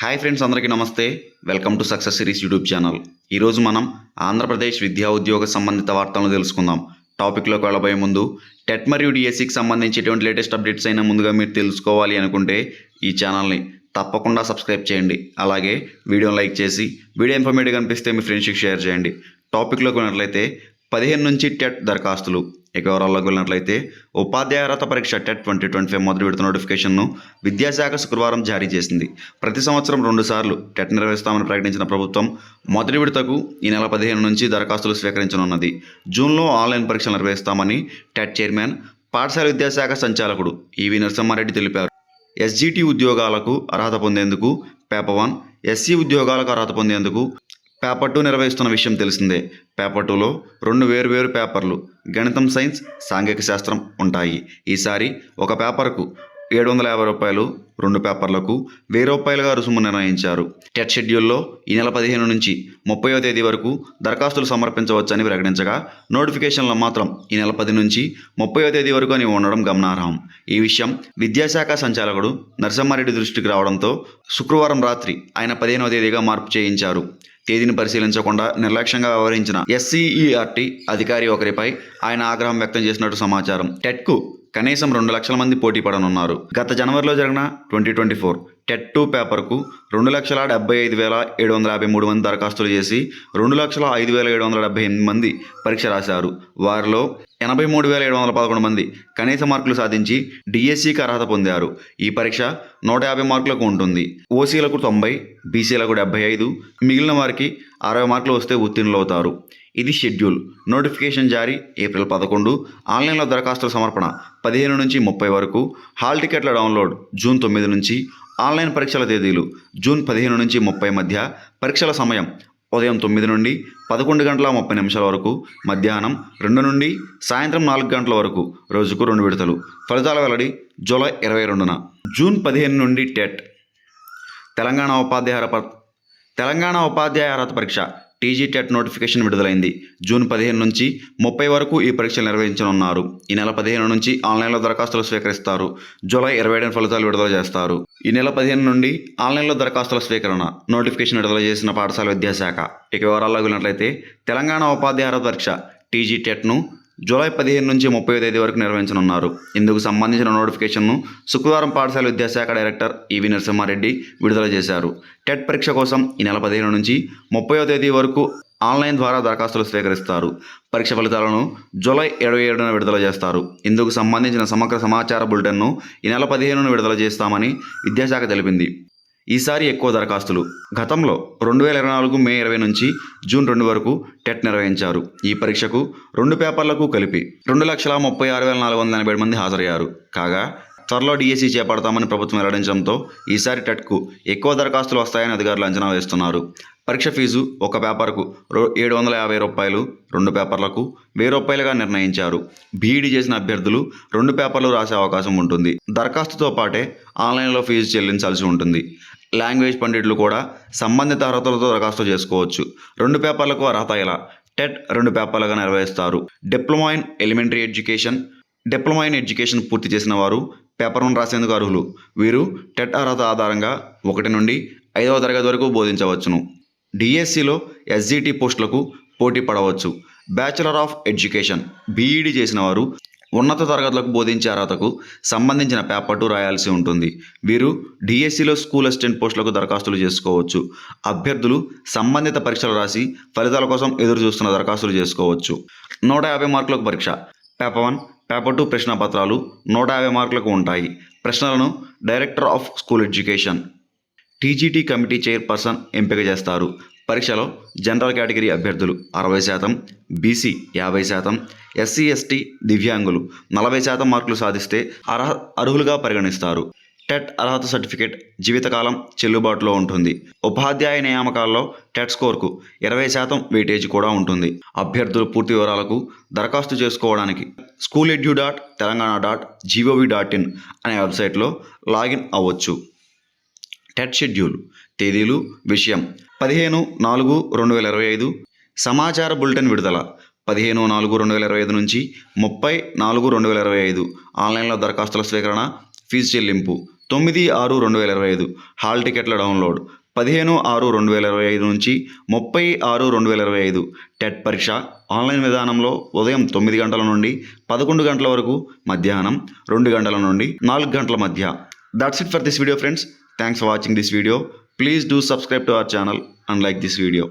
Hi friends అందరికీ నమస్తే. Welcome to success series YouTube channel ఈరోజు మనం ఆంధ్రప్రదేశ్ విద్యా ఉద్యోగ సంబంధిత వార్తలను తెలుసుకుందాం. టాపిక్లోకి వెళ్ళబోయే ముందు టెట్ మరియు డిఎస్సికి సంబంధించి ఎటువంటి లేటెస్ట్ అప్డేట్స్ అయినా ముందుగా మీరు తెలుసుకోవాలి అనుకుంటే ఈ ఛానల్ని తప్పకుండా సబ్స్క్రైబ్ చేయండి. అలాగే వీడియోని లైక్ చేసి వీడియో ఇన్ఫర్మేటివ్ కనిపిస్తే మీ ఫ్రెండ్స్కి షేర్ చేయండి. టాపిక్లోకి ఉన్నట్లయితే పదిహేను నుంచి టెట్ దరఖాస్తులు. ఇక వివరాల్లోకి వెళ్ళినట్లయితే ఉపాధ్యాయ పరీక్ష టెట్ ట్వంటీ ట్వంటీ ఫైవ్ మొదటి విడత నోటిఫికేషన్ను విద్యాశాఖ శుక్రవారం జారీ చేసింది. ప్రతి సంవత్సరం రెండుసార్లు టెట్ నిర్వహిస్తామని ప్రకటించిన ప్రభుత్వం మొదటి విడతకు ఈ నెల పదిహేను నుంచి దరఖాస్తులు స్వీకరించనున్నది. జూన్లో ఆన్లైన్ పరీక్షలు నిర్వహిస్తామని టెట్ చైర్మన్ పాఠశాల విద్యాశాఖ సంచాలకుడు ఈవి నరసింహారెడ్డి తెలిపారు. ఎస్జీటీ ఉద్యోగాలకు అర్హత పొందేందుకు పేపర్ వన్ ఎస్సీ ఉద్యోగాలకు అర్హత పొందేందుకు పేపర్ టూ నిర్వహిస్తున్న విషయం తెలిసిందే. పేపర్ టూలో రెండు వేరువేరు పేపర్లు గణితం సైన్స్ సాంఘిక శాస్త్రం ఉంటాయి. ఈసారి ఒక పేపర్కు ఏడు వందల యాభై రూపాయలు రెండు పేపర్లకు వెయ్యి రూపాయలుగా రుసుము నిర్ణయించారు. టెట్ షెడ్యూల్లో ఈ నెల పదిహేను నుంచి ముప్పయో తేదీ వరకు దరఖాస్తులు సమర్పించవచ్చని ప్రకటించగా నోటిఫికేషన్లో మాత్రం ఈ నెల పది నుంచి ముప్పయో తేదీ వరకు అని ఉండడం గమనార్హం. ఈ విషయం విద్యాశాఖ సంచాలకుడు నరసింహారెడ్డి దృష్టికి రావడంతో శుక్రవారం రాత్రి ఆయన పదిహేనవ తేదీగా మార్పు చేయించారు. తేదీని పరిశీలించకుండా నిర్లక్ష్యంగా వ్యవహరించిన ఎస్సీఈఆర్టీ అధికారి ఒకరిపై ఆయన ఆగ్రహం వ్యక్తం చేసినట్టు సమాచారం. టెట్కు కనీసం రెండు లక్షల మంది పోటీ పడనున్నారు. గత జనవరిలో జరిగిన twenty twenty four TET two పేపర్కు రెండు లక్షల డెబ్బై ఐదు వేల ఏడు వందల యాభై మూడు మంది దరఖాస్తులు చేసి రెండు లక్షల ఐదు వేల ఏడు వందల డెబ్బై ఎనిమిది మంది పరీక్ష రాశారు. వారిలో ఎనభై మూడు వేల ఏడు వందల పదకొండు మంది కనీస మార్కులు సాధించి డిఎస్సికి అర్హత పొందారు. ఈ పరీక్ష నూట యాభై మార్కులకు ఉంటుంది. ఓసీలకు తొంభై బీసీలకు డెబ్బై ఐదు మిగిలిన వారికి అరవై మార్కులు వస్తే ఉత్తీర్ణులవుతారు. ఇది షెడ్యూల్. నోటిఫికేషన్ జారీ ఏప్రిల్ పదకొండు. ఆన్లైన్లో దరఖాస్తుల సమర్పణ పదిహేను నుంచి ముప్పై వరకు. హాల్ టికెట్ల డౌన్లోడ్ జూన్ తొమ్మిది నుంచి ఆన్లైన్ పరీక్షల తేదీలు జూన్ పదిహేను నుంచి ముప్పై మధ్య. పరీక్షల సమయం ఉదయం తొమ్మిది నుండి పదకొండు గంటల ముప్పై నిమిషాల వరకు మధ్యాహ్నం రెండు నుండి సాయంత్రం నాలుగు గంటల వరకు రోజుకు రెండు విడతలు. ఫలితాల వెల్లడి జూలై ఇరవై రెండున. జూన్ పదిహేను నుండి టెట్. తెలంగాణ ఉపాధ్యాయ తెలంగాణ ఉపాధ్యాయ అర్హత పరీక్ష టీజీ టెట్ నోటిఫికేషన్ విడుదలైంది. జూన్ పదిహేను నుంచి ముప్పై వరకు ఈ పరీక్షలు నిర్వహించనున్నారు. ఈ నెల పదిహేను నుంచి ఆన్లైన్లో దరఖాస్తులు స్వీకరిస్తారు. జూలై ఇరవై ఏడున ఫలితాలు విడుదల చేస్తారు. ఈ నెల పదిహేను నుండి ఆన్లైన్లో దరఖాస్తుల స్వీకరణ నోటిఫికేషన్ విడుదల చేసిన పాఠశాల విద్యాశాఖ. ఇక వివరాల్లో వెళ్ళినట్లయితే తెలంగాణ ఉపాధ్యాయ పరీక్ష టీజీ టెట్ను జూలై పదిహేను నుంచి ముప్పై తేదీ వరకు నిర్వహించనున్నారు. ఇందుకు సంబంధించిన నోటిఫికేషన్ను శుక్రవారం పాఠశాల విద్యాశాఖ డైరెక్టర్ ఈవి నరసింహారెడ్డి విడుదల చేశారు. టెట్ పరీక్ష కోసం ఈ నెల పదిహేను నుంచి ముప్పై తేదీ వరకు ఆన్లైన్ ద్వారా దరఖాస్తులు స్వీకరిస్తారు. పరీక్ష ఫలితాలను జూలై ఇరవై ఏడున విడుదల చేస్తారు. ఇందుకు సంబంధించిన సమగ్ర సమాచార బులెటిన్ను ఈ నెల పదిహేనున విడుదల చేస్తామని విద్యాశాఖ తెలిపింది. ఈసారి ఎక్కువ దరఖాస్తులు. గతంలో రెండు వేల ఇరవై నాలుగు మే ఇరవై నుంచి జూన్ రెండు వరకు టెట్ నిర్వహించారు. ఈ పరీక్షకు రెండు పేపర్లకు కలిపి రెండు లక్షల ముప్పై ఆరు వేల నాలుగు వందల ఎనభై మంది హాజరయ్యారు. కాగా త్వరలో డిఎస్సి చేపడతామని ప్రభుత్వం వెల్లడించడంతో ఈసారి టెట్కు ఎక్కువ దరఖాస్తులు వస్తాయని అధికారులు అంచనా వేస్తున్నారు. పరీక్ష ఫీజు ఒక పేపర్కు ఏడు వందల యాభై రూపాయలు రెండు పేపర్లకు వెయ్యి రూపాయలుగా నిర్ణయించారు. బీఈడీ చేసిన అభ్యర్థులు రెండు పేపర్లు రాసే అవకాశం ఉంటుంది. దరఖాస్తుతో పాటే ఆన్లైన్లో ఫీజు చెల్లించాల్సి ఉంటుంది. లాంగ్వేజ్ పండితులు కూడా సంబంధిత అర్హతలతో దరఖాస్తు చేసుకోవచ్చు. రెండు పేపర్లకు అర్హత ఇలా టెట్ రెండు పేపర్లుగా నిర్వహిస్తారు. Diploma in elementary education diploma in education పూర్తి చేసిన వారు పేపర్ వన్ రాసేందుకు అర్హులు. వీరు టెట్ అర్హత ఆధారంగా ఒకటి నుండి ఐదవ తరగతి వరకు బోధించవచ్చును. డిఎస్సిలో ఎస్జిటి పోస్టులకు పోటీ పడవచ్చు. బ్యాచిలర్ ఆఫ్ ఎడ్యుకేషన్ బీఈడి చేసిన వారు ఉన్నత తరగతులకు బోధించే అర్హతకు సంబంధించిన పేపర్ టూ రాయాల్సి ఉంటుంది. వీరు డిఎస్సిలో స్కూల్ అసిస్టెంట్ పోస్టులకు దరఖాస్తులు చేసుకోవచ్చు. అభ్యర్థులు సంబంధిత పరీక్షలు రాసి ఫలితాల కోసం ఎదురు చూస్తున్న దరఖాస్తులు చేసుకోవచ్చు. నూట యాభై మార్కులకు పరీక్ష. పేపర్ వన్ పేపర్ టూ ప్రశ్న పత్రాలు నూట యాభై మార్కులకు ఉంటాయి. ప్రశ్నలను director of school education TGT committee chairperson ఎంపిక చేస్తారు. పరీక్షలో జనరల్ కేటగిరీ అభ్యర్థులు అరవై శాతం బీసీ యాభై శాతం ఎస్సీ ఎస్టీ దివ్యాంగులు నలభై శాతం మార్కులు సాధిస్తే అర్హ అర్హులుగా పరిగణిస్తారు. టెట్ అర్హత సర్టిఫికేట్ జీవితకాలం చెల్లుబాటులో ఉంటుంది. ఉపాధ్యాయ నియామకాల్లో టెట్ స్కోర్కు ఇరవై శాతం వెయిటేజ్ కూడా ఉంటుంది. అభ్యర్థుల పూర్తి వివరాలకు దరఖాస్తు చేసుకోవడానికి school edu dot Telangana dot G O V dot in అనే వెబ్సైట్లో లాగిన్ అవ్వచ్చు. టెట్ షెడ్యూల్ తేదీలు విషయం పదిహేను నాలుగు రెండు వేల ఇరవై ఐదు సమాచార బులెటిన్ విడుదల పదిహేను నాలుగు రెండు వేల ఇరవై ఐదు నుంచి ముప్పై నాలుగు రెండు వేల ఇరవై ఐదు ఆన్లైన్లో దరఖాస్తుల స్వీకరణ ఫీజు చెల్లింపు తొమ్మిది ఆరు రెండు వేల ఇరవై ఐదు. హాల్ టికెట్ల డౌన్లోడ్. పదిహేను ఆరు రెండు వేల ఇరవై ఐదు నుంచి ముప్పై ఆరు రెండు వేల ఇరవై ఐదు. టెట్ పరీక్ష ఆన్లైన్ విధానంలో ఉదయం తొమ్మిది గంటల నుండి పదకొండు గంటల వరకు మధ్యాహ్నం రెండు గంటల నుండి నాలుగు గంటల మధ్య. That's it for this video friends thanks for watching this video please do subscribe to our channel and like this video